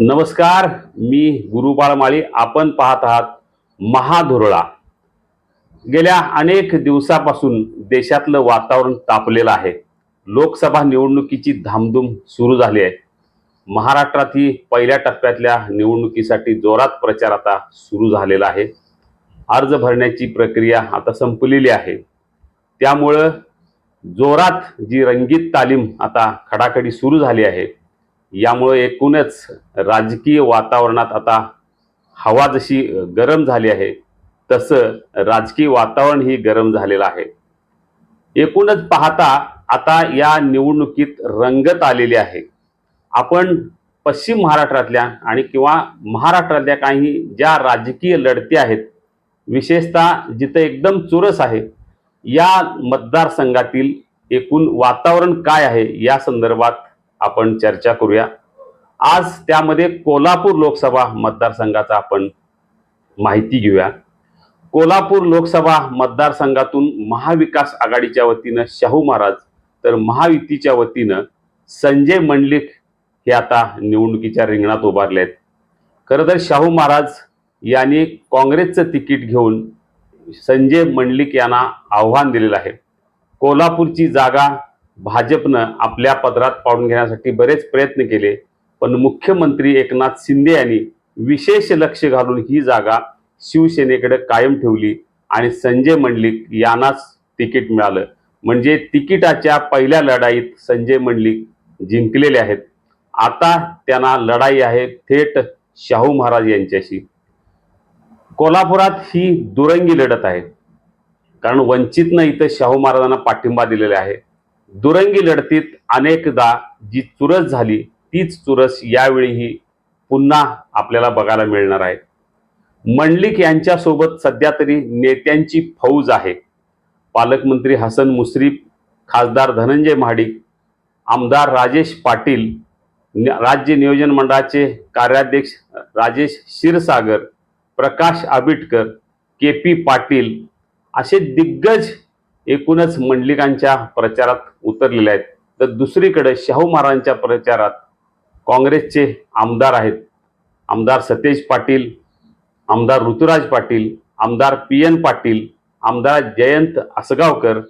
नमस्कार मी गुरुबाळ माळी आपण पाहत आहात महाधुरळा. गेल्या अनेक दिवसापासून देशातलं वातावरण तापलेलं आहे. लोकसभा निवडणुकीची धामधूम सुरू झाली आहे. महाराष्ट्रात ही पहिल्या टप्प्यातल्या निवडणुकीसाठी जोरात प्रचार आता सुरू झालेला आहे. अर्ज भरण्याची प्रक्रिया आता संपलेली आहे. त्यामुळं जोरात जी रंगीत तालीम आता खडाखडी सुरू झाली आहे. यामुळे एकूणच राजकीय वातावरणात आता हवा जशी गरम झाली आहे तसं राजकीय वातावरणही गरम झालेलं आहे. एकूणच पाहता आता या निवडणुकीत रंगत आलेली आहे. आपण पश्चिम महाराष्ट्रातल्या आणि किंवा महाराष्ट्रातल्या काही ज्या राजकीय लढती आहेत विशेषतः जिथं एकदम चुरस आहे या मतदारसंघातील एकूण वातावरण काय आहे या संदर्भात आपण चर्चा करूया. आज त्यामध्ये कोल्हापूर लोकसभा मतदारसंघाचा आपण माहिती घेऊया. कोल्हापूर लोकसभा मतदारसंघातून महाविकास आघाडीच्या वतीनं शाहू महाराज तर महायुतीच्या वतीनं संजय मंडलिक हे आता निवडणुकीच्या रिंगणात उभारले आहेत. खरं तर शाहू महाराज यांनी काँग्रेसचं तिकीट घेऊन संजय मंडलिक यांना आव्हान दिलेलं आहे. कोल्हापूरची जागा भाजपनं आपल्या पदरात पाडून घेण्यासाठी बरेच प्रयत्न केले पण मुख्यमंत्री एकनाथ शिंदे यांनी विशेष लक्ष घालून ही जागा शिवसेनेकडे कायम ठेवली आणि संजय मंडलिक यांनाच तिकीट मिळालं. म्हणजे तिकिटाच्या पहिल्या लढाईत संजय मंडलिक जिंकलेले आहेत. आता त्यांना लढाई आहे थेट शाहू महाराज यांच्याशी. कोल्हापुरात ही दुरंगी लढत आहे. कारण वंचितनं इथं शाहू महाराजांना पाठिंबा दिलेला आहे. दुरंगी लढतीत अनेकदा जी चुरस झाली तीच चुरस यावेळीही पुन्हा आपल्याला बघायला मिळणार आहे. मंडलिक यांच्यासोबत सध्या तरी नेत्यांची फौज आहे. पालकमंत्री हसन मुश्रीफ खासदार धनंजय महाडिक आमदार राजेश पाटील न- राज्य नियोजन मंडळाचे कार्याध्यक्ष राजेश क्षीरसागर प्रकाश आबिटकर के पी पाटील असे दिग्गज एकूणच मंडलिकांच्या प्रचारात उतरलेले आहेत. तर दुसरीकडे शाहू महाराजांच्या प्रचारात काँग्रेसचे आमदार आहेत. आमदार सतेज पाटील आमदार ऋतुराज पाटील आमदार पी एन पाटील आमदार जयंत असगावकर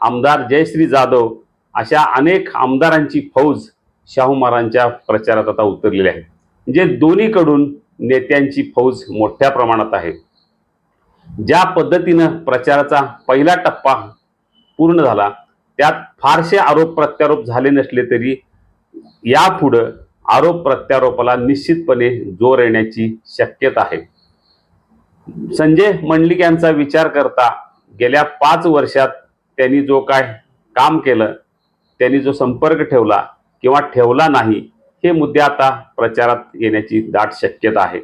आमदार जयश्री जाधव अशा अनेक आमदारांची फौज शाहू महाराजांच्या प्रचारात आता उतरलेली आहे. म्हणजे दोन्हीकडून नेत्यांची फौज मोठ्या प्रमाणात आहे. ज्या पद्धतीनं प्रचाराचा पहिला टप्पा पूर्ण झाला. त्यात फारसे आरोप प्रत्यारोप झाले नसले तरी यापुढं आरोप प्रत्यारोपाला निश्चितपणे जोर येण्याची शक्यता आहे. संजय मंडलिक यांचा विचार करता गेल्या पाच वर्षात त्यांनी जो काय काम केलं त्यांनी जो संपर्क ठेवला किंवा ठेवला नाही हे मुद्दे आता प्रचारात येण्याची दाट शक्यता आहे.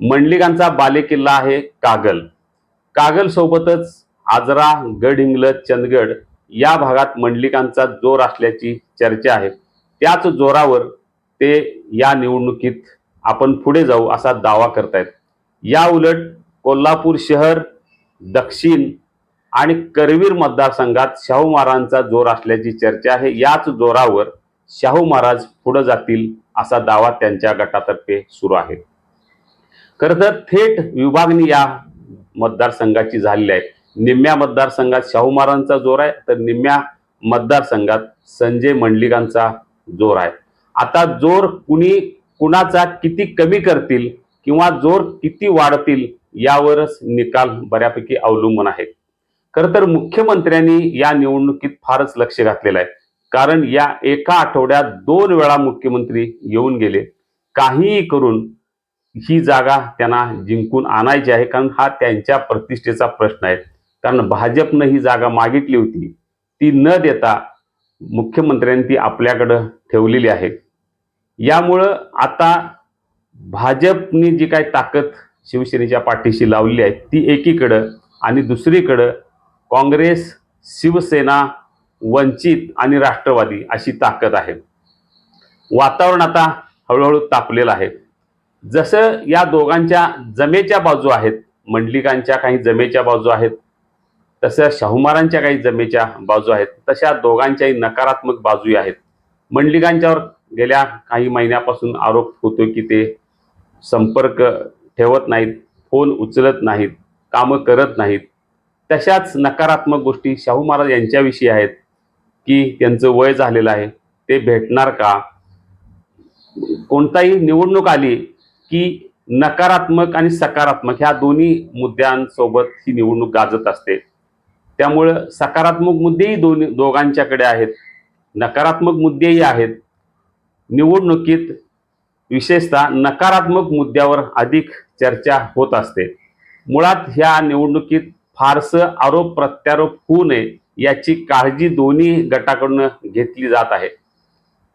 मंडलिकांचा बालेकिल्ला आहे कागल. कागल सोबतच आजरा गडहिंग्लज चंदगड या भागात मंडलिकांचा जोर असल्याची चर्चा आहे. त्याच जोरावर ते या निवडणुकीत आपण पुढे जाऊ असा दावा करतायत. या उलट कोल्हापूर शहर दक्षिण आणि करवीर मतदारसंघात शाहू महाराजांचा जोर असल्याची चर्चा आहे. याच जोरावर शाहू महाराज पुढे जातील असा दावा त्यांच्या गटातर्फे सुरू आहे. खरं तर थेट विभागणी या मतदारसंघाची झालेली आहे. निम्म्या मतदारसंघात शाहू महाराजांचा जोर आहे तर निम्म्या मतदारसंघात संजय मंडलिकांचा जोर आहे. आता जोर कुणी कुणाचा किती कमी करतील किंवा जोर किती वाढतील यावरच निकाल बऱ्यापैकी अवलंबून आहे खरं तर मुख्यमंत्र्यांनी या निवडणुकीत फारच लक्ष घातलेलं आहे. कारण या एका आठवड्यात दोन वेळा मुख्यमंत्री येऊन गेले. काहीही करून ही जागा त्यांना जिंकून आणायची आहे कारण हा त्यांच्या प्रतिष्ठेचा प्रश्न आहे. कारण भाजपनं ही जागा मागितली होती ती न देता मुख्यमंत्र्यांनी ती आपल्याकडं ठेवलेली आहे. यामुळं आता भाजपनी जी काही ताकद शिवसेनेच्या पाठीशी लावलेली आहे ती एकीकडं आणि दुसरीकडं काँग्रेस शिवसेना वंचित आणि राष्ट्रवादी अशी ताकद आहे. वातावरण आता हळूहळू तापलेलं आहे. जसं या दोघांच्या जमेच्या बाजू आहेत मंडलिकांच्या काही जमेच्या बाजू आहेत तसं शाहुमारांच्या काही जमेच्या बाजू आहेत तशा दोघांच्याही नकारात्मक बाजूही आहेत. मंडलिकांच्यावर गेल्या काही महिन्यापासून आरोप होतो की ते संपर्क ठेवत नाहीत फोन उचलत नाहीत कामं करत नाहीत. तशाच नकारात्मक गोष्टी शाहू महाराज यांच्याविषयी आहेत की त्यांचं वय झालेलं आहे ते भेटणार का? कोणताही निवडणूक आली की नकारात्मक आणि सकारात्मक ह्या दोन्ही मुद्द्यांसोबत ही निवडणूक गाजत असते. त्यामुळं सकारात्मक मुद्देही दोन्ही दोघांच्याकडे आहेत. नकारात्मक मुद्देही आहेत. निवडणुकीत विशेषतः नकारात्मक मुद्द्यावर अधिक चर्चा होत असते. मुळात ह्या निवडणुकीत फारसं आरोप प्रत्यारोप होऊ नये याची काळजी दोन्ही गटाकडून घेतली जात आहे.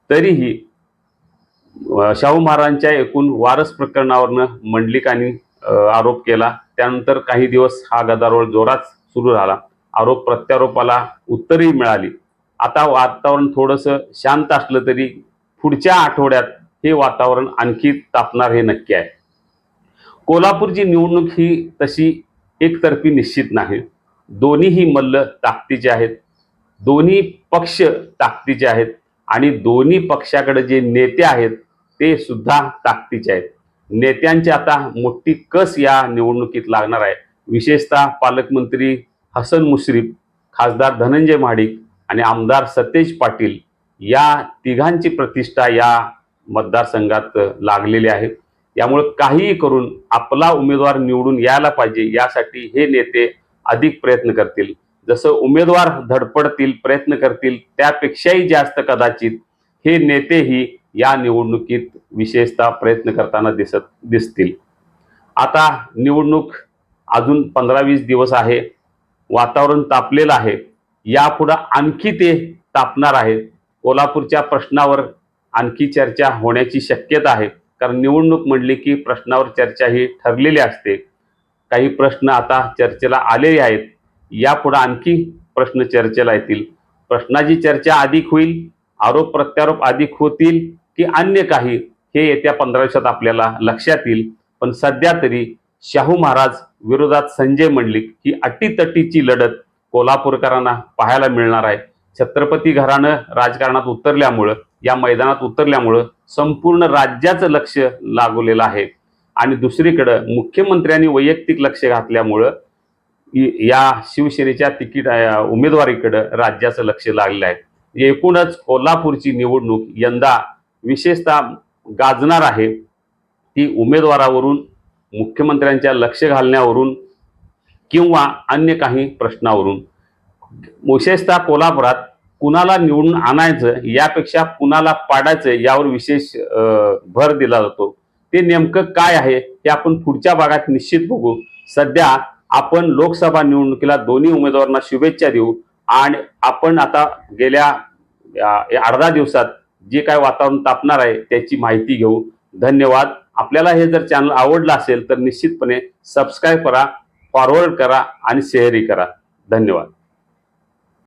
तरीही शाहू महाराजांच्या एकूण वारस प्रकरणावरनं मंडलिकांनी आरोप केला. त्यानंतर काही दिवस हा गदारोळ जोरात सुरू झाला. आरोप प्रत्यारोपाला उत्तरही मिळाली. आता वातावरण थोडंसं शांत असलं तरी पुढच्या आठवड्यात हे वातावरण आणखी तापणार हे नक्की आहे. कोल्हापूरची निवडणूक ही तशी एकतर्फी निश्चित नाही. दोन्हीही मल्ल ताकदीचे आहेत. दोन्ही पक्ष ताकदीचे आहेत आणि दोन्ही पक्षाकडे जे नेते आहेत ते सुद्धा ताकदीचे आहेत. नेत्यांची आता मोठी कस या निवडणुकीत लागणार आहे? विशेषतः पालकमंत्री हसन मुश्रीफ खासदार धनंजय महाडिक आणि आमदार सतेज पाटील या तिघांची प्रतिष्ठा या मतदारसंघात लागलेली आहे. यामुळे काहीही करून आपला उमेदवार निवडून यायला पाहिजे यासाठी हे नेते अधिक प्रयत्न करतील. जसं उमेदवार धडपडतील प्रयत्न करतील त्यापेक्षाही जास्त कदाचित हे नेतेही या निवडणुकीत विशेषतः प्रयत्न करताना दिसत दिसतील. आता निवडणूक अजून पंधरा वीस दिवस आहे. वातावरण तापलेलं आहे. यापुढं आणखी ते तापणार आहे. कोल्हापूरच्या प्रश्नावर आणखी चर्चा होण्याची शक्यता आहे. कारण निवडणूक म्हणली की प्रश्नावर चर्चा ही ठरलेली असते. काही प्रश्न आता चर्चेला आलेले आहेत. यापुढं आणखी प्रश्न चर्चेला येतील. प्रश्नाची चर्चा अधिक होईल. आरोप प्रत्यारोप अधिक होतील की अन्य काही हे येत्या पंधरा दिवसात आपल्याला लक्षात येईल. पण सध्या तरी शाहू महाराज विरोधात संजय मंडलिक ही अटीतटीची लढत कोल्हापूरकरांना पाहायला मिळणार आहे. छत्रपती घराणं राजकारणात उतरल्यामुळं या मैदानात उतरल्यामुळं संपूर्ण राज्याचं लक्ष लागवलेलं आहे. आणि दुसरीकडं मुख्यमंत्र्यांनी वैयक्तिक लक्ष घातल्यामुळं या शिवसेनेच्या तिकीट उमेदवारीकडं राज्याचं लक्ष लागलेलं आहे. एकूणच कोल्हापूरची निवडणूक यंदा विशेषतः गाजणार आहे. ती उमेदवारावरून मुख्यमंत्र्यांच्या लक्ष घालण्यावरून किंवा अन्य काही प्रश्नावरून. विशेषतः कोल्हापुरात कुणाला निवडून आणायचं यापेक्षा कुणाला पाडायचं यावर विशेष भर दिला जातो. ते नेमकं काय आहे हे आपण पुढच्या भागात निश्चित बघू. सध्या आपण लोकसभा निवडणुकीला दोन्ही उमेदवारांना शुभेच्छा देऊ आणि आपण आता गेल्या या अर्धा दिवसात जे काय वातावरण तापणार आहे त्याची माहिती घेऊ. धन्यवाद. आपल्याला हे जर चॅनल आवडलं असेल तर निश्चितपणे सबस्क्राईब करा फॉरवर्ड करा आणि शेअरही करा. धन्यवाद.